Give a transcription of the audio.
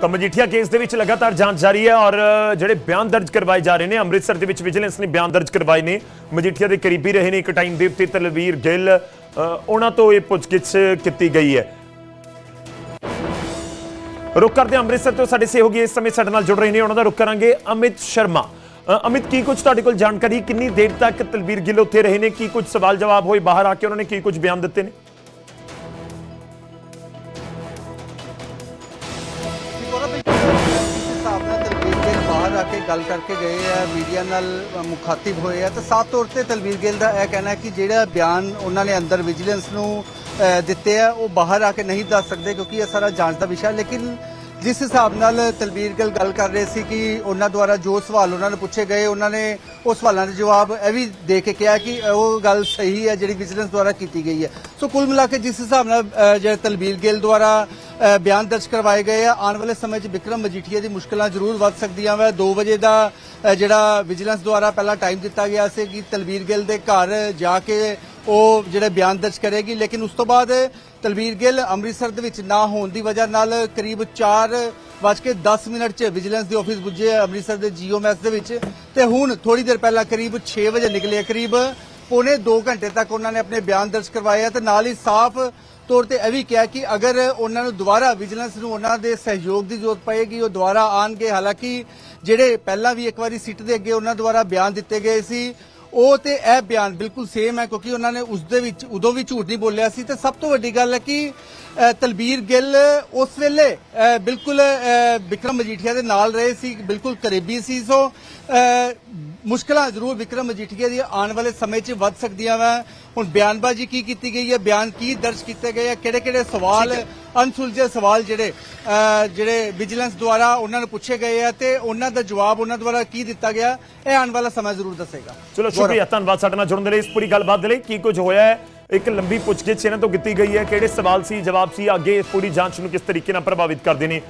ਤਾਂ ਮਜੀਠੀਆ ਕੇਸ ਦੇ ਵਿੱਚ ਲਗਾਤਾਰ ਜਾਂਚ ਜਾਰੀ ਹੈ ਔਰ ਜਿਹੜੇ ਬਿਆਨ ਦਰਜ ਕਰਵਾਏ ਜਾ ਰਹੇ ਨੇ, ਅੰਮ੍ਰਿਤਸਰ ਦੇ ਵਿੱਚ ਵਿਜੀਲੈਂਸ ਨੇ ਬਿਆਨ ਦਰਜ ਕਰਵਾਏ ਨੇ। ਮਜੀਠੀਆ ਦੇ ਕਰੀਬੀ ਰਹੇ ਨੇ ਇੱਕ ਟਾਈਮ ਦੇ ਉੱਤੇ ਤਲਵੀਰ ਗਿੱਲ ਉਹਨਾਂ ਤੋਂ ਇਹ ਪੁੱਛਗਿੱਛ ਕੀਤੀ ਗਈ ਹੈ। ਰੁਕ ਕਰਦੇ ਅੰਮ੍ਰਿਤਸਰ ਤੋਂ ਸਾਡੇ ਸਹਿਯੋਗੀ ਇਸ ਸਮੇਂ ਸਾਡੇ ਨਾਲ ਜੁੜ ਰਹੇ ਨੇ, ਉਹਨਾਂ ਦਾ ਰੁਕ ਕਰਾਂਗੇ ਅਮਿਤ ਸ਼ਰਮਾ। ਅਮਿਤ, ਕੀ ਕੁਝ ਤੁਹਾਡੇ ਕੋਲ ਜਾਣਕਾਰੀ? ਕਿੰਨੀ ਦੇਰ ਤੱਕ ਤਲਵੀਰ ਗਿੱਲ ਉੱਥੇ ਰਹੇ ਨੇ? ਕੀ ਕੁਝ ਸਵਾਲ ਜਵਾਬ ਹੋਏ? ਬਾਹਰ ਆ ਕੇ ਉਹਨਾਂ ਨੇ ਕੀ ਕੁਝ ਬਿਆਨ ਦਿੱਤੇ ਨੇ? ਇਸ ਹਿਸਾਬ ਨਾਲ ਤਲਵੀਰ ਗਿੱਲ ਬਾਹਰ ਆ ਕੇ ਗੱਲ ਕਰਕੇ ਗਏ ਆ, ਮੀਡੀਆ ਨਾਲ ਮੁਖਾਤਿਬ ਹੋਏ ਆ, ਤਾਂ ਸਾਫ਼ ਤੌਰ ਤੇ ਤਲਵੀਰ ਗਿੱਲ ਦਾ ਇਹ ਕਹਿਣਾ ਹੈ ਕਿ ਜਿਹੜਾ ਬਿਆਨ ਉਹਨਾਂ ਨੇ ਅੰਦਰ ਵਿਜੀਲੈਂਸ ਨੂੰ ਦਿੱਤੇ ਆ, ਉਹ ਬਾਹਰ ਆ ਕੇ ਨਹੀਂ ਦੱਸ ਸਕਦੇ ਕਿਉਂਕਿ ਇਹ ਸਾਰਾ ਜਾਂਚ ਦਾ ਵਿਸ਼ਾ ਲੇਕਿਨ ਜਿਸ ਹਿਸਾਬ ਨਾਲ ਤਲਵੀਰ ਗਿੱਲ ਗੱਲ ਕਰ ਰਹੇ ਸੀ ਕਿ ਉਹਨਾਂ ਦੁਆਰਾ ਜੋ ਸਵਾਲ ਉਹਨਾਂ ਨੂੰ ਪੁੱਛੇ ਗਏ ਉਹਨਾਂ ਨੇ ਉਹ ਸਵਾਲਾਂ ਦੇ ਜਵਾਬ ਇਹ ਵੀ ਦੇ ਕੇ ਕਿਹਾ ਕਿ ਉਹ ਗੱਲ ਸਹੀ ਹੈ ਜਿਹੜੀ ਵਿਜੀਲੈਂਸ ਦੁਆਰਾ ਕੀਤੀ ਗਈ ਹੈ। ਸੋ ਕੁੱਲ ਮਿਲਾ ਕੇ ਜਿਸ ਹਿਸਾਬ ਨਾਲ ਅ, ਜਿਹੜਾ ਤਲਵੀਰ ਗਿੱਲ ਦੁਆਰਾ ਬਿਆਨ ਦਰਜ ਕਰਵਾਏ ਗਏ ਆ ਆਉਣ ਵਾਲੇ ਸਮੇਂ 'ਚ ਵਿਕਰਮ ਮਜੀਠੀਆ ਦੀ ਮੁਸ਼ਕਲਾਂ ਜ਼ਰੂਰ ਵੱਧ ਸਕਦੀਆਂ ਵਾ। 2 ਵਜੇ ਦਾ ਜਿਹੜਾ ਵਿਜੀਲੈਂਸ ਦੁਆਰਾ ਪਹਿਲਾਂ ਟਾਈਮ ਦਿੱਤਾ ਗਿਆ ਸੀ ਕਿ ਤਲਵੀਰ ਗਿੱਲ ਦੇ ਘਰ ਜਾ ਕੇ ਉਹ ਜਿਹੜੇ ਬਿਆਨ ਦਰਜ ਕਰੇਗੀ, ਲੇਕਿਨ ਉਸ ਤੋਂ ਬਾਅਦ ਤਲਵੀਰ ਗਿੱਲ ਅੰਮ੍ਰਿਤਸਰ ਦੇ ਵਿੱਚ ਨਾ ਹੋਣ ਦੀ ਵਜ੍ਹਾ ਨਾਲ ਕਰੀਬ 4 ਵੱਜ ਕੇ 10 ਮਿੰਟ 'ਚ ਵਿਜੀਲੈਂਸ ਦੇ ਆਫਿਸ ਪੁੱਜੇ ਅੰਮ੍ਰਿਤਸਰ ਦੇ ਜੀਓਮੈਸ ਦੇ ਵਿੱਚ। ਤੇ ਹੁਣ ਥੋੜੀ ਦੇਰ ਪਹਿਲਾਂ ਕਰੀਬ 6 ਵਜੇ ਨਿਕਲੇ ਕਰੀਬ ਪੌਣੇ 2 ਘੰਟੇ ਤੱਕ ਉਹਨਾਂ ਨੇ ਆਪਣੇ ਬਿਆਨ ਦਰਜ ਕਰਵਾਏ ਆ ਤੇ ਨਾਲ ਹੀ ਸਾਫ਼ ਤੌਰ ਤੇ ਇਹ ਵੀ ਕਿਹਾ ਕਿ ਅਗਰ ਉਹਨਾਂ ਨੂੰ ਦੁਬਾਰਾ ਵਿਜੀਲੈਂਸ ਨੂੰ ਉਹਨਾਂ ਦੇ ਸਹਿਯੋਗ ਦੀ ਜ਼ਰੂਰਤ ਪਏਗੀ, ਉਹ ਦੁਬਾਰਾ ਆਣਗੇ। ਹਾਲਾਂਕਿ ਜਿਹੜੇ ਪਹਿਲਾਂ ਵੀ ਇੱਕ ਵਾਰੀ ਸਿੱਟ ਦੇ ਅੱਗੇ ਉਹਨਾਂ ਦੁਆਰਾ ਬਿਆਨ ਦਿੱਤੇ ਗਏ ਸੀ ਉਹ ਤੇ ਇਹ ਬਿਆਨ ਬਿਲਕੁਲ ਸੇਮ ਹੈ ਕਿਉਂਕਿ ਉਹਨਾਂ ਨੇ ਉਸ ਦੇ ਵਿੱਚ ਉਦੋਂ ਵੀ ਝੂਠ ਨਹੀਂ ਬੋਲਿਆ ਸੀ। ਤੇ ਸਭ ਤੋਂ ਵੱਡੀ ਗੱਲ ਹੈ ਕਿ ਤਲਬੀਰ ਗਿੱਲ ਉਸ ਵੇਲੇ ਬਿਲਕੁਲ ਅ, ਵਿਕਰਮ ਮਜੀਠੀਆ ਦੇ ਨਾਲ ਰਹੇ ਸੀ ਬਿਲਕੁਲ ਕਰੀਬੀ ਸੀ। ਸੋ ਅ, ਮੁਸ਼ਕਲਾਂ ਜ਼ਰੂਰ ਵਿਕਰਮ ਮਜੀਠੀਆ ਦੀ ਆਉਣ ਵਾਲੇ ਸਮੇਂ 'ਚ ਵੱਧ ਸਕਦੀਆਂ ਵਾ। ਹੁਣ ਬਿਆਨਬਾਜ਼ੀ ਕੀ ਕੀਤੀ ਗਈ ਹੈ? ਬਿਆਨ ਕੀ ਦਰਜ ਕੀਤੇ ਗਏ ਆ? ਕਿਹੜੇ ਕਿਹੜੇ ਸਵਾਲ ਅਨਸੁਲਝੇ ਸਵਾਲ ਜਿਹੜੇ ਜਿਹੜੇ ਵਿਜੀਲੈਂਸ ਦੁਆਰਾ ਉਹਨਾਂ ਨੂੰ ਪੁੱਛੇ ਗਏ ਆ ਤੇ ਉਹਨਾਂ ਦਾ ਜਵਾਬ ਉਹਨਾਂ ਦੁਆਰਾ ਕੀ ਦਿੱਤਾ ਗਿਆ ਇਹ ਆਉਣ ਵਾਲਾ ਸਮਾਂ ਜ਼ਰੂਰ ਦੱਸੇਗਾ। ਚਲੋ ਸ਼ੁਕਰੀਆ ਧੰਨਵਾਦ ਸਾਡੇ ਨਾਲ ਜੁੜਨ ਦੇ ਲਈ ਇਸ ਪੂਰੀ ਗੱਲਬਾਤ ਦੇ ਲਈ। ਕੀ ਕੁਝ ਹੋਇਆ ਹੈ ਇੱਕ ਲੰਬੀ ਪੁੱਛਗਿੱਛ ਇਹਨਾਂ ਤੋਂ ਕੀਤੀ ਗਈ ਹੈ ਕਿਹੜੇ ਸਵਾਲ ਸੀ ਜਵਾਬ ਸੀ ਅੱਗੇ ਇਸ ਪੂਰੀ ਜਾਂਚ ਨੂੰ ਕਿਸ ਤਰੀਕੇ ਨਾਲ ਪ੍ਰਭਾਵਿਤ ਕਰਦੇ ਨੇ।